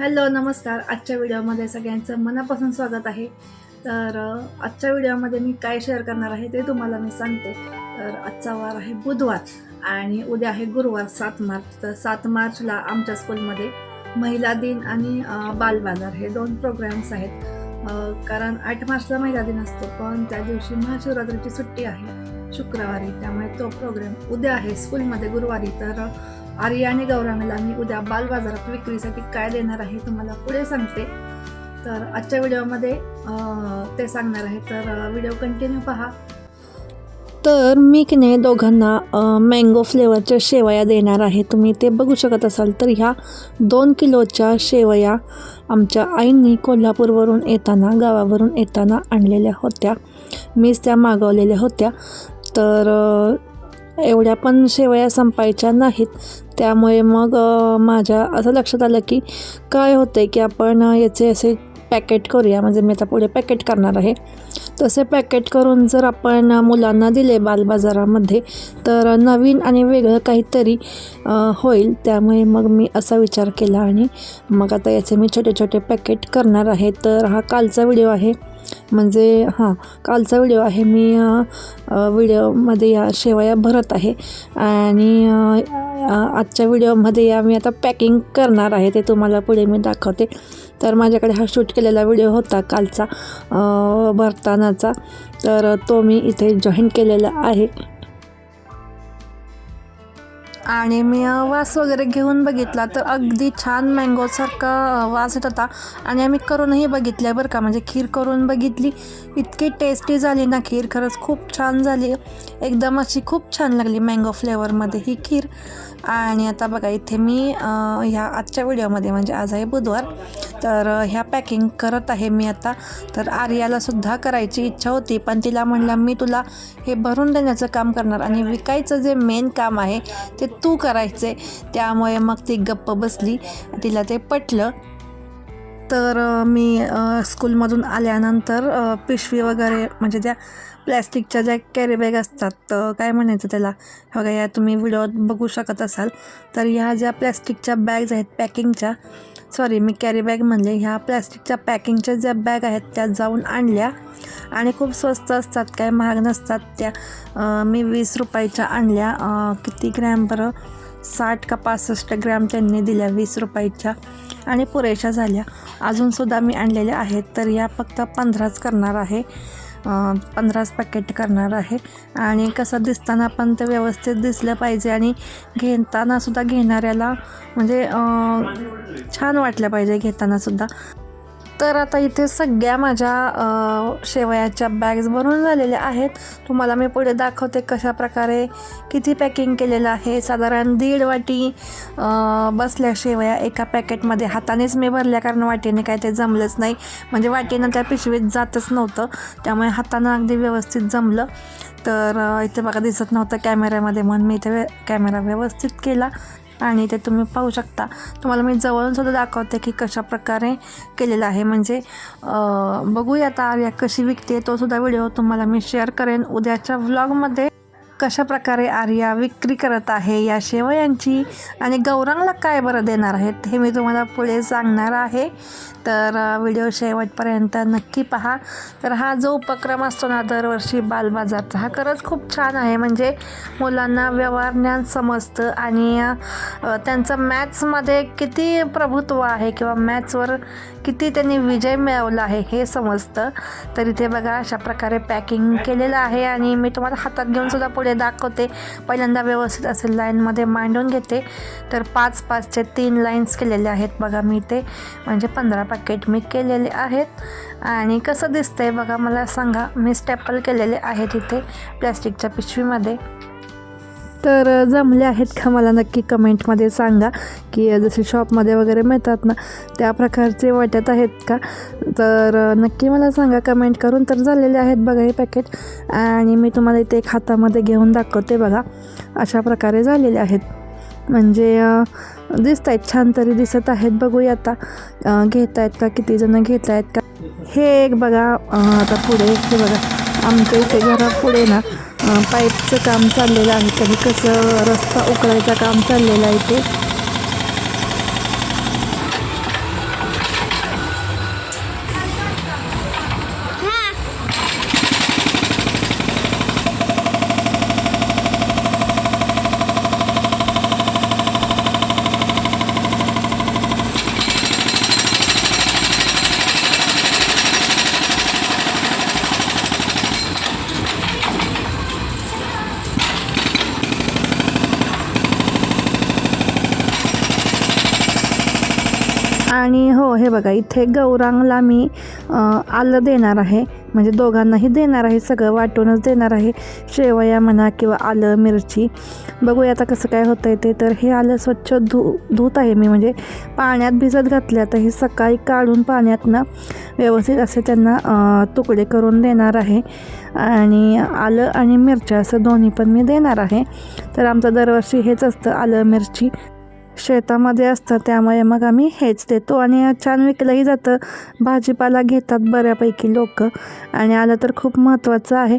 Hello नमस्कार. आजच्या व्हिडिओमध्ये सगळ्यांचं मनापासून स्वागत आहे. तर आजच्या व्हिडिओमध्ये मी काय शेअर करणार आहे ते तुम्हाला मी सांगते. तर आजचा वार आहे बुधवार आणि उद्या आहे गुरुवार सात मार्च. तर सात मार्चला आमच्या स्कूलमध्ये महिला दिन आणि बालबाजार हे दोन प्रोग्राम्स आहेत. कारण आठ मार्चला महिला दिन असतो पण त्या दिवशी महाशिवरात्रीची सुट्टी आहे. शुक्रवारी. त्यामुळे तो प्रोग्राम उद्या आहे. स्कूलमध्ये गुरुवारी. तर आर्या आणि गौरांगला मी उद्या बालबाजारात विक्रीसाठी काय देणार आहे तुम्हाला पुढे सांगते. तर आजच्या व्हिडिओमध्ये ते सांगणार आहे. तर व्हिडिओ कंटिन्यू पहा. तर मी की नाही दोघांना मँगो फ्लेवरच्या शेवया देणार आहे. तुम्ही ते बघू शकत असाल तर ह्या दोन किलोच्या शेवया आमच्या आईंनी कोल्हापूरवरून येताना गावावरून येताना आणलेल्या होत्या. मीच त्या मागवलेल्या होत्या. तर एवढ्या पण शेवया संपायच्या नाहीत. त्यामुळे मग माझ्या असं लक्षात आलं की काय होतं आहे की आपण याचे असे पॅकेट करूया. म्हणजे मी आता पुढे पॅकेट करणार आहे. तसे पॅकेट करून जर आपण मुलांना दिले बालबाजारामध्ये तर नवीन आणि वेगळं काहीतरी होईल. त्यामुळे मग मी असा विचार केला आणि मग आता याचे मी छोटे छोटे पॅकेट करणार आहे. तर हा कालचा व्हिडिओ आहे. म्हणजे हां कालचा व्हिडिओ आहे. मी व्हिडिओमध्ये या शेवया भरत आहे. आणि आजच्या व्हिडिओमध्ये या मी आता पॅकिंग करणार आहे. ते तुम्हाला पुढे मी दाखवते. तर माझ्याकडे हा शूट केलेला व्हिडिओ होता कालचा भरतानाचा. तर तो मी इथे जॉईन केलेला आहे. आणि मी वास वगैरे घेऊन बघितला. तर अगदी छान मँगोसारखा वास येत होता. आणि आम्ही करूनही बघितल्या बरं का. म्हणजे खीर करून बघितली. इतकी टेस्टी झाली ना खीर. खरंच खूप छान झाली. एकदम अशी खूप छान लागली मँगो फ्लेवरमध्ये ही खीर. आणि आता बघा इथे मी ह्या आजच्या व्हिडिओमध्ये म्हणजे आज आहे बुधवार. तर ह्या पॅकिंग करत आहे मी आता. तर आर्याला सुद्धा करायची इच्छा होती. पण तिला म्हणलं मी तुला हे भरून देण्याचं काम करणार आणि विकायचं जे मेन काम आहे ते तू करायचे त्यामुळे मग ती गप्प बसली. तिला ते पटलं. तर मी स्कूलमधून आल्यानंतर पिशवी वगैरे म्हणजे त्या प्लॅस्टिकच्या ज्या कॅरीबॅग असतात काय म्हणायचं त्याला? हो बघा या तुम्ही व्हिडिओत बघू शकत असाल. तर ह्या ज्या प्लॅस्टिकच्या बॅग्स आहेत पॅकिंगच्या सॉरी मी कॅरीबॅग म्हणले ह्या प्लॅस्टिकच्या पॅकिंगच्या ज्या बॅग आहेत त्या जाऊन आणल्या. आणि खूप स्वस्त असतात काय महाग नसतात त्या. मी वीस रुपयाच्या आणल्या. किती ग्रॅम बरं? साठ का पासष्ट ग्रॅम त्यांनी दिल्या वीस रुपयाच्या आणि पुरेशा झाल्या. अजूनसुद्धा मी आणलेल्या आहेत तर या फक्त पंधराच करणार आहे. पंधराच पॅकेट करणार आहे. आणि कसं दिसताना पण ते व्यवस्थित दिसलं पाहिजे आणि घेतानासुद्धा घेणाऱ्याला म्हणजे छान वाटलं पाहिजे घेतानासुद्धा तर आता इथे सगळ्या माझ्या शेवयाच्या बॅग्स भरून झालेल्या आहेत. तुम्हाला मी पुढे दाखवते कशा प्रकारे किती पॅकिंग केलेलं आहे. साधारण दीड वाटी बसल्या शेवया एका पॅकेटमध्ये हातानेच मी भरल्या कारण वाटीने काय ते जमलंच नाही. म्हणजे वाटीनं त्या पिशवीत जातच नव्हतं. त्यामुळे हातानं अगदी व्यवस्थित जमलं. तर इथे बघा दिसत नव्हतं कॅमेऱ्यामध्ये म्हणून मी इथे कॅमेरा व्यवस्थित केला. आणि ते तुम्ही पाहू शकता. तुम्हाला मी जवळून सुद्धा दाखवते की कशा प्रकारे केलेलं आहे. म्हणजे बघूया आता आर्या कशी विकते तो सुद्धा व्हिडिओ तुम्हाला मी शेअर करेन उद्याच्या व्लॉगमध्ये कशा प्रकारे आर्या विक्री करत आहे या शेवयांची आणि गौरांगला काय बरं देणार आहेत हे मी तुम्हाला पुढे सांगणार आहे. तर व्हिडिओ शेवटपर्यंत नक्की पहा. तर हा जो उपक्रम असतो ना दरवर्षी बालबाजारचा हा खरंच खूप छान आहे. म्हणजे मुलांना व्यवहार ज्ञान समजतं आणि त्यांचं मॅथ्समध्ये किती प्रभुत्व आहे किंवा मॅथ्सवर किती त्यांनी विजय मिळवला आहे हे समजतं. तर इथे बघा अशा प्रकारे पॅकिंग केलेलं आहे आणि मी तुम्हाला हातात घेऊन सुद्धा पुढे दाखवते. पहिल्यांदा व्यवस्थित असेल लाईनमध्ये मांडून घेते. तर पाच पाचचे तीन लाईन्स केलेले आहेत बघा मी ते म्हणजे पंधरा पॅकेट मी केलेले आहेत. आणि कसं दिसतंय बघा मला सांगा. मी स्टॅपल केलेले आहेत इथे प्लॅस्टिकच्या पिशवीमध्ये. तर जमले आहेत का मला नक्की कमेंटमध्ये सांगा की जसे शॉपमध्ये वगैरे मिळतात ना त्या प्रकारचे वाटत आहेत का? तर नक्की मला सांगा कमेंट करून तर झालेले आहेत बघा हे पॅकेट. आणि मी तुम्हाला इथे एक हातामध्ये घेऊन दाखवते बघा अशा प्रकारे झालेले आहेत. म्हणजे दिसत आहेत छान तरी दिसत आहेत. बघूया आता घेत आहेत का किती जण घेत आहेत का? हे एक बघा आता पुढे हे बघा आमच्या इथे घरापुढे ना पाईपचं काम चाललेलं आहे. तरी कसं रस्ता उकळायचं काम चाललेलं आहे ते आणि हो हे बघा इथे गौरांगला मी आलं देणार आहे. म्हणजे दोघांनाही देणार आहे सगळं वाटूनच देणार आहे. शेवया म्हणा किंवा आलं मिरची. बघूया आता कसं काय होतं आहे ते. तर हे आलं स्वच्छ धु धुत आहे मी. म्हणजे पाण्यात भिजत घातले आता हे सकाळी काढून पाण्यातनं व्यवस्थित असे त्यांना तुकडे करून देणार आहे. आणि आलं आणि मिरच्या असं दोन्ही पण मी देणार आहे. तर आमचं दरवर्षी हेच असतं आलं मिरची. शेतामध्ये असतं त्यामुळे मग आम्ही हेच देतो. आणि छान विकलंही जातं. भाजीपाला घेतात बऱ्यापैकी लोक. आणि आलं तर खूप महत्त्वाचं आहे.